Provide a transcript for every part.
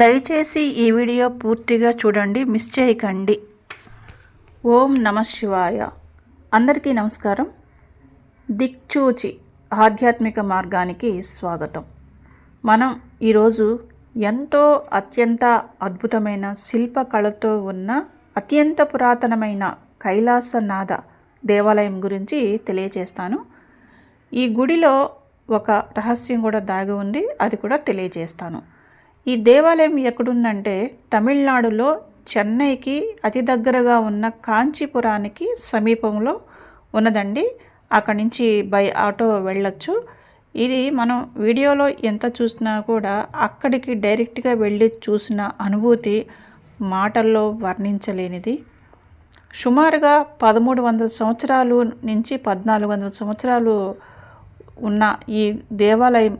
దయచేసి ఈ వీడియో పూర్తిగా చూడండి మిస్ చేయకండి. ఓం నమ శివాయ. అందరికీ నమస్కారం. దిక్చూచి ఆధ్యాత్మిక మార్గానికి స్వాగతం. మనం ఈరోజు ఎంతో అత్యంత అద్భుతమైన శిల్పకళతో ఉన్న అత్యంత పురాతనమైన కైలాసనాథ దేవాలయం గురించి తెలియజేస్తాను ఈ గుడిలో ఒక రహస్యం కూడా దాగి ఉంది అది కూడా తెలియజేస్తాను ఈ దేవాలయం ఎక్కడుందంటే తమిళనాడులో చెన్నైకి అతి దగ్గరగా ఉన్న కాంచీపురానికి సమీపంలో ఉన్నదండి. అక్కడి నుంచి బై ఆటో వెళ్ళొచ్చు. ఇది మనం వీడియోలో ఎంత చూసినా కూడా అక్కడికి డైరెక్ట్గా వెళ్ళి చూసిన అనుభూతి మాటల్లో వర్ణించలేనిది. సుమారుగా పదమూడు వందల సంవత్సరాలు నుంచి పద్నాలుగు వందల సంవత్సరాలు ఉన్న ఈ దేవాలయం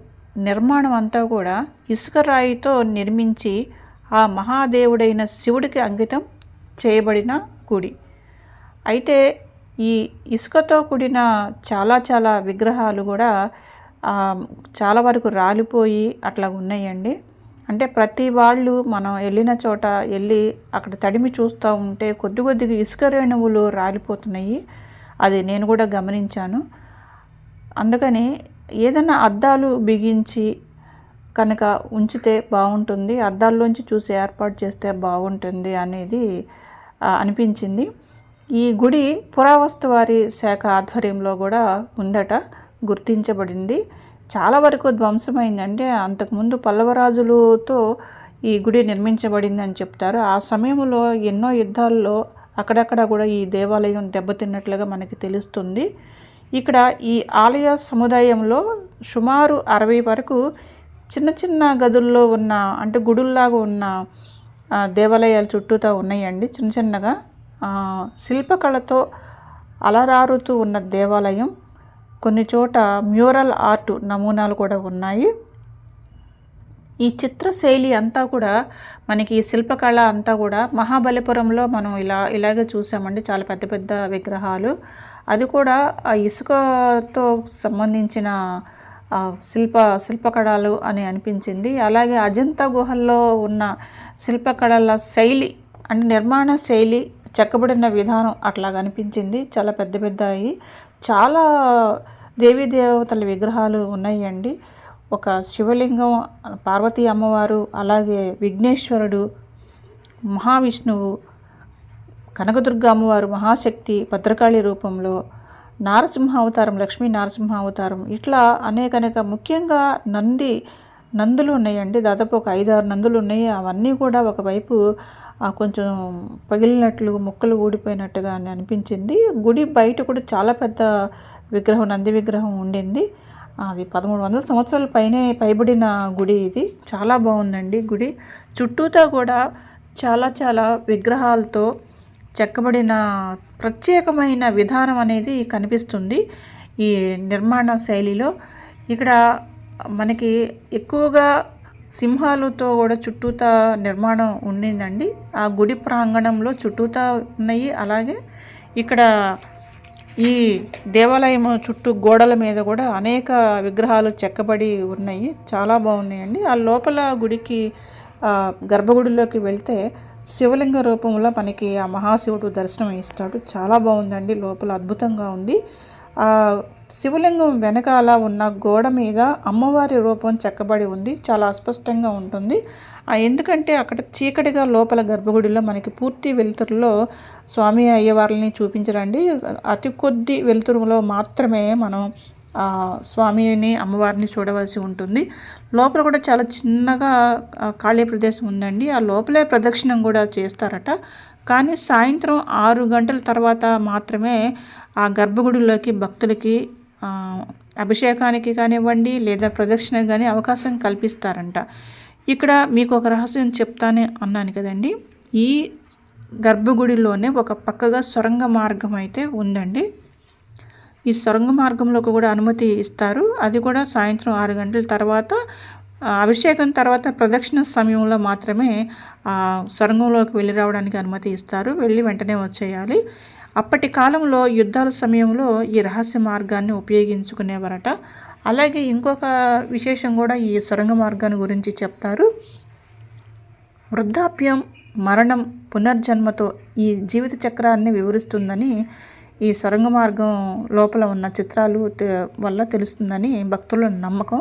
నిర్మాణం అంతా కూడా ఇసుక రాయితో నిర్మించి ఆ మహాదేవుడైన శివుడికి అంకితం చేయబడిన గుడి. అయితే ఈ ఇసుకతో కూడిన చాలా చాలా విగ్రహాలు కూడా చాలా వరకు రాలిపోయి అట్లా ఉన్నాయండి. అంటే ప్రతి వాళ్ళు మనం వెళ్ళిన చోట వెళ్ళి అక్కడ తడిమి చూస్తూ ఉంటే కొద్ది కొద్దిగా ఇసుక రేణువులు రాలిపోతున్నాయి. అది నేను కూడా గమనించాను. అందుకని ఏదైనా అద్దాలు బిగించి కనుక ఉంచితే బాగుంటుంది అద్దాల్లోంచి చూసి ఏర్పాటు చేస్తే బాగుంటుంది అనేది అనిపించింది. ఈ గుడి పురావస్తు వారి శాఖ ఆధ్వర్యంలో కూడా ఉందట గుర్తించబడింది. చాలా వరకు ధ్వంసమైందంటే అంతకుముందు పల్లవరాజులతో ఈ గుడి నిర్మించబడింది అని చెప్తారు. ఆ సమయంలో ఎన్నో యుద్ధాల్లో అక్కడక్కడ కూడా ఈ దేవాలయం దెబ్బతిన్నట్లుగా మనకి తెలుస్తుంది. ఇక్కడ ఈ ఆలయ సముదాయంలో సుమారు అరవై వరకు చిన్న చిన్న గదుల్లో ఉన్న అంటే గుడుల్లాగా ఉన్న దేవాలయాలు చుట్టూతా ఉన్నాయండి. చిన్న చిన్నగా శిల్పకళతో అలరారుతూ ఉన్న దేవాలయం. కొన్ని చోట మ్యూరల్ ఆర్ట్ నమూనాలు కూడా ఉన్నాయి. ఈ చిత్రశైలి అంతా కూడా మనకి ఈ శిల్పకళ అంతా కూడా మహాబలిపురంలో మనం ఇలా ఇలాగే చూసామండి. చాలా పెద్ద పెద్ద విగ్రహాలు. అది కూడా ఆ ఇసుకతో సంబంధించిన శిల్ప శిల్పకళలు అని అనిపించింది. అలాగే అజంతా గుహల్లో ఉన్న శిల్పకళల శైలి అంటే నిర్మాణ శైలి చెక్కబడిన విధానం అట్లా కనిపించింది. చాలా పెద్ద పెద్దవి చాలా దేవీ దేవతల విగ్రహాలు ఉన్నాయండి. ఒక శివలింగం పార్వతీ అమ్మవారు అలాగే విఘ్నేశ్వరుడు మహావిష్ణువు కనకదుర్గ అమ్మవారు మహాశక్తి భద్రకాళి రూపంలో నారసింహ అవతారం లక్ష్మీ నారసింహ అవతారం ఇట్లా అనేక అనేక ముఖ్యంగా నంది నందులు ఉన్నాయండి. దాదాపు ఒక ఐదారు నందులు ఉన్నాయి. అవన్నీ కూడా ఒకవైపు కొంచెం పగిలినట్లు ముక్కలు ఊడిపోయినట్టుగా అని అనిపించింది. గుడి బయట కూడా చాలా పెద్ద విగ్రహం నంది విగ్రహం ఉండింది. అది పదమూడు వందల సంవత్సరాల పైనే పైబడిన గుడి ఇది. చాలా బాగుందండి గుడి. చుట్టూతా కూడా చాలా చాలా విగ్రహాలతో చెక్కబడిన ప్రత్యేకమైన విధానం అనేది కనిపిస్తుంది ఈ నిర్మాణ శైలిలో. ఇక్కడ మనకి ఎక్కువగా సింహాలతో కూడా చుట్టూతా నిర్మాణం ఉండిందండి. ఆ గుడి ప్రాంగణంలో చుట్టూతా ఉన్నాయి. అలాగే ఇక్కడ ఈ దేవాలయం చుట్టూ గోడల మీద కూడా అనేక విగ్రహాలు చెక్కబడి ఉన్నాయి. చాలా బాగున్నాయండి. ఆ లోపల గుడికి గర్భగుడిలోకి వెళ్తే శివలింగ రూపంలో మనకి ఆ మహాశివుడు దర్శనం ఇస్తాడు చాలా బాగుందండి. లోపల అద్భుతంగా ఉంది. ఆ శివలింగం వెనకాల ఉన్న గోడ మీద అమ్మవారి రూపం చెక్కబడి ఉంది. చాలా అస్పష్టంగా ఉంటుంది. ఎందుకంటే అక్కడ చీకటిగా లోపల గర్భగుడిలో మనకి పూర్తి వెలుతురులో స్వామి అయ్యవార్లని చూపించరండి. అతి కొద్ది వెలుతురులో మాత్రమే మనం స్వామిని అమ్మవారిని చూడవలసి ఉంటుంది. లోపల కూడా చాలా చిన్నగా ఖాళీ ప్రదేశం ఉందండి. ఆ లోపలే ప్రదక్షిణం కూడా చేస్తారట. కానీ సాయంత్రం ఆరు గంటల తర్వాత మాత్రమే ఆ గర్భగుడిలోకి భక్తులకి అభిషేకానికి కానివ్వండి లేదా ప్రదక్షిణ కానీ అవకాశం కల్పిస్తారంట. ఇక్కడ మీకు ఒక రహస్యం చెప్తానే అన్నాను కదండి. ఈ గర్భగుడిలోనే ఒక పక్కగా సొరంగ మార్గం అయితే ఉందండి. ఈ సొరంగ మార్గంలోకి కూడా అనుమతి ఇస్తారు. అది కూడా సాయంత్రం ఆరు గంటల తర్వాత అభిషేకం తర్వాత ప్రదక్షిణ సమయంలో మాత్రమే సొరంగంలోకి వెళ్ళి రావడానికి అనుమతి ఇస్తారు. వెళ్ళి వెంటనే వచ్చేయాలి. అప్పటి కాలంలో యుద్ధాల సమయంలో ఈ రహస్య మార్గాన్ని ఉపయోగించుకునేవారట. అలాగే ఇంకొక విశేషం కూడా ఈ సొరంగ మార్గాన్ని గురించి చెప్తారు. వృద్ధాప్యం మరణం పునర్జన్మతో ఈ జీవిత చక్రాన్ని వివరిస్తుందని ఈ సొరంగ మార్గం లోపల ఉన్న చిత్రాలు వల్ల తెలుస్తుందని భక్తుల నమ్మకం.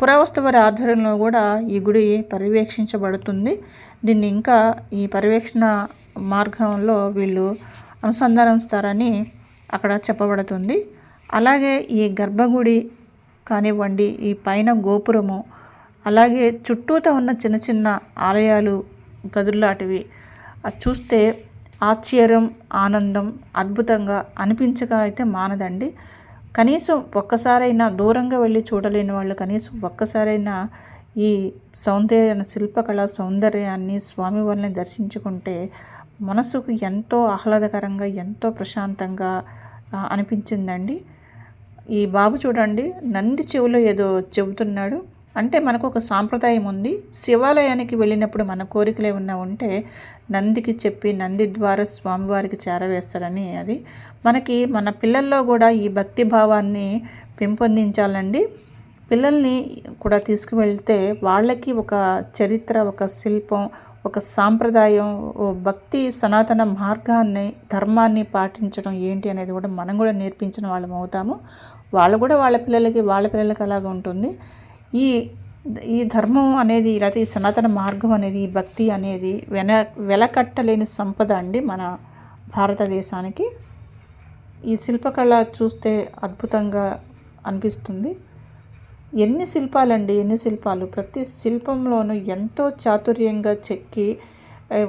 పురావస్తు వారి ఆధ్వర్యంలో కూడా ఈ గుడి పర్యవేక్షించబడుతుంది. దీన్ని ఇంకా ఈ పర్యవేక్షణ మార్గంలో వీళ్ళు అనుసంధానిస్తారని అక్కడ చెప్పబడుతుంది. అలాగే ఈ గర్భగుడి కానివ్వండి ఈ పైన గోపురము అలాగే చుట్టూతో ఉన్న చిన్న చిన్న ఆలయాలు గదుల్లాంటివి అది చూస్తే ఆశ్చర్యం ఆనందం అద్భుతంగా అనిపించక అయితే మానదండి. కనీసం ఒక్కసారైనా దూరంగా వెళ్ళి చూడలేని వాళ్ళు కనీసం ఒక్కసారైనా ఈ సౌందర్య శిల్పకళ సౌందర్యాన్ని స్వామివారిని దర్శించుకుంటే మనసుకు ఎంతో ఆహ్లాదకరంగా ఎంతో ప్రశాంతంగా అనిపించిందండి. ఈ బాబు చూడండి నంది చెవులో ఏదో చెబుతున్నాడు. అంటే మనకు ఒక సాంప్రదాయం ఉంది శివాలయానికి వెళ్ళినప్పుడు మన కోరికలు ఏమన్నా ఉంటే నందికి చెప్పి నంది ద్వారా స్వామివారికి చేరవేస్తాడని అది. మనకి మన పిల్లల్లో కూడా ఈ భక్తి భావాన్ని పెంపొందించాలండి. పిల్లల్ని కూడా తీసుకువెళ్తే వాళ్ళకి ఒక చరిత్ర ఒక శిల్పం ఒక సాంప్రదాయం భక్తి సనాతన మార్గాన్ని ధర్మాన్ని పాటించడం ఏంటి అనేది కూడా మనం కూడా నేర్పించిన వాళ్ళం అవుతాము. వాళ్ళు కూడా వాళ్ళ పిల్లలకి వాళ్ళ పిల్లలకి అలాగ ఉంటుంది. ఈ ఈ ధర్మం అనేది లేకపోతే ఈ సనాతన మార్గం అనేది ఈ భక్తి అనేది వెన వెలకట్టలేని సంపద అండి మన భారతదేశానికి. ఈ శిల్పకళ చూస్తే అద్భుతంగా అనిపిస్తుంది. ఎన్ని శిల్పాలండి ఎన్ని శిల్పాలు? ప్రతి శిల్పంలోనూ ఎంతో చాతుర్యంగా చెక్కి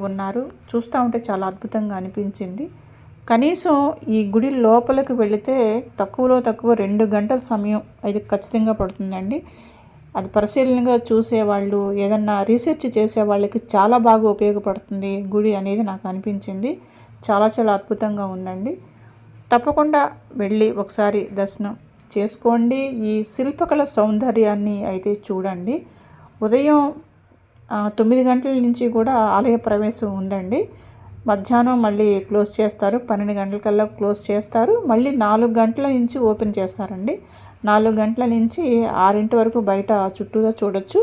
ఉన్నారు. చూస్తూ ఉంటే చాలా అద్భుతంగా అనిపించింది. కనీసం ఈ గుడి లోపలికి వెళితే తక్కువలో తక్కువ రెండు గంటల సమయం అయితే ఖచ్చితంగా పడుతుందండి. అది పరిశీలనగా చూసేవాళ్ళు ఏదన్నా రీసెర్చ్ చేసే వాళ్ళకి చాలా బాగా ఉపయోగపడుతుంది గుడి అనేది నాకు అనిపించింది. చాలా చాలా అద్భుతంగా ఉందండి. తప్పకుండా వెళ్ళి ఒకసారి దర్శనం చేసుకోండి. ఈ శిల్పకళ సౌందర్యాన్ని అయితే చూడండి. ఉదయం తొమ్మిది గంటల నుంచి కూడా ఆలయ ప్రవేశం ఉందండి. మధ్యాహ్నం మళ్ళీ క్లోజ్ చేస్తారు. పన్నెండు గంటలకల్లా క్లోజ్ చేస్తారు. మళ్ళీ నాలుగు గంటల నుంచి ఓపెన్ చేస్తారండి. నాలుగు గంటల నుంచి ఆరింటి వరకు బయట చుట్టూగా చూడొచ్చు.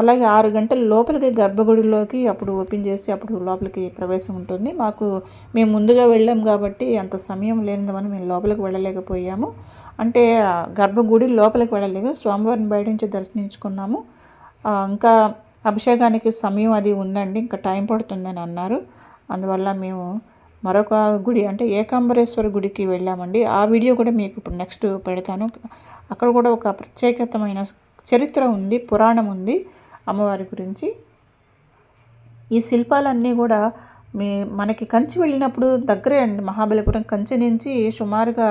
అలాగే ఆరు గంటల లోపలికి గర్భగుడిలోకి అప్పుడు ఓపెన్ చేసి అప్పుడు లోపలికి ప్రవేశం ఉంటుంది. మాకు మేము ముందుగా వెళ్ళాం కాబట్టి అంత సమయం లేనిదని మేము లోపలికి వెళ్ళలేకపోయాము. అంటే గర్భగుడి లోపలికి వెళ్ళలేదు. స్వామివారిని బయట నుంచి దర్శించుకున్నాము. ఇంకా అభిషేకానికి సమయం అది ఉందండి. ఇంకా టైం పడుతుందని అన్నారు. అందువల్ల మేము మరొక గుడి అంటే ఏకాంబరేశ్వర గుడికి వెళ్ళామండి. ఆ వీడియో కూడా మీకు ఇప్పుడు నెక్స్ట్ పెడతాను. అక్కడ కూడా ఒక ప్రత్యేకతమైన చరిత్ర ఉంది పురాణం ఉంది అమ్మవారి గురించి. ఈ శిల్పాలన్నీ కూడా మీ మనకి కంచి వెళ్ళినప్పుడు దగ్గరే అండి మహాబలిపురం కంచి నుంచి సుమారుగా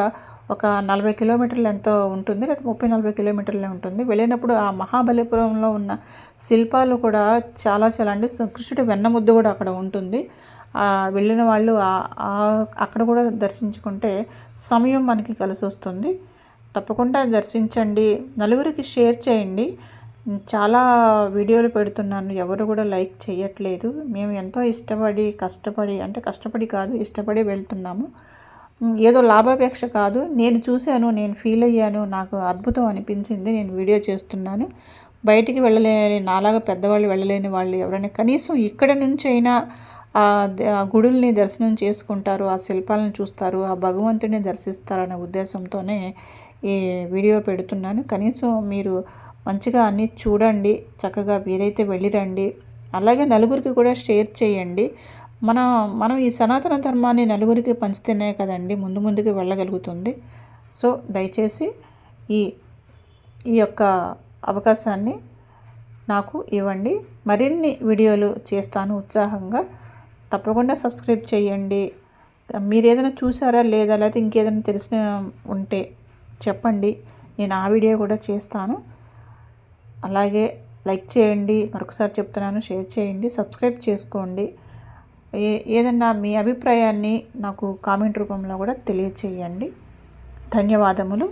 ఒక నలభై కిలోమీటర్లు ఎంతో ఉంటుంది లేకపోతే ముప్పై నలభై కిలోమీటర్లే ఉంటుంది. వెళ్ళినప్పుడు ఆ మహాబలిపురంలో ఉన్న శిల్పాలు కూడా చాలా చాలా అండి. కృష్ణుడి వెన్నముద్దు కూడా అక్కడ ఉంటుంది. వెళ్ళిన వాళ్ళు అక్కడ కూడా దర్శించుకుంటే సమయం మనకి కలిసి వస్తుంది. తప్పకుండా దర్శించండి. నలుగురికి షేర్ చేయండి. చాలా వీడియోలు పెడుతున్నాను. ఎవరు కూడా లైక్ చేయట్లేదు. మేము ఎంతో ఇష్టపడి కష్టపడి అంటే కష్టపడి కాదు ఇష్టపడి వెళ్తున్నాము. ఏదో లాభాపేక్ష కాదు. నేను చూశాను నేను ఫీల్ అయ్యాను. నాకు అద్భుతం అనిపించింది. నేను వీడియో చేస్తున్నాను. బయటికి వెళ్ళలేని నాలాగా పెద్దవాళ్ళు వెళ్ళలేని వాళ్ళు ఎవరైనా కనీసం ఇక్కడ నుంచి అయినా ఆ గుడుల్ని దర్శనం చేసుకుంటారు ఆ శిల్పాలను చూస్తారు ఆ భగవంతుడిని దర్శిస్తారనే ఉద్దేశంతోనే ఈ వీడియో పెడుతున్నాను. కనీసం మీరు మంచిగా అన్నీ చూడండి చక్కగా ఏదైతే వెళ్ళిరండి అలాగే నలుగురికి కూడా షేర్ చేయండి. మన మనం ఈ సనాతన ధర్మాన్ని నలుగురికి పంచితేనే కదండి ముందు ముందుకు వెళ్ళగలుగుతుంది. సో దయచేసి ఈ ఈ యొక్క అవకాశాన్ని నాకు ఇవ్వండి. మరిన్ని వీడియోలు చేస్తాను ఉత్సాహంగా. తప్పకుండా సబ్స్క్రైబ్ చేయండి. మీరు ఏదైనా చూసారా లేదా లేకపోతే ఇంకేదైనా తెలిసిన ఉంటే చెప్పండి. నేను ఆ వీడియో కూడా చేస్తాను. అలాగే లైక్ చేయండి. మరొకసారి చెప్తున్నాను షేర్ చేయండి సబ్స్క్రైబ్ చేసుకోండి. ఏ ఏదన్నా మీ అభిప్రాయాన్ని నాకు కామెంట్ రూపంలో కూడా తెలియచేయండి. ధన్యవాదములు.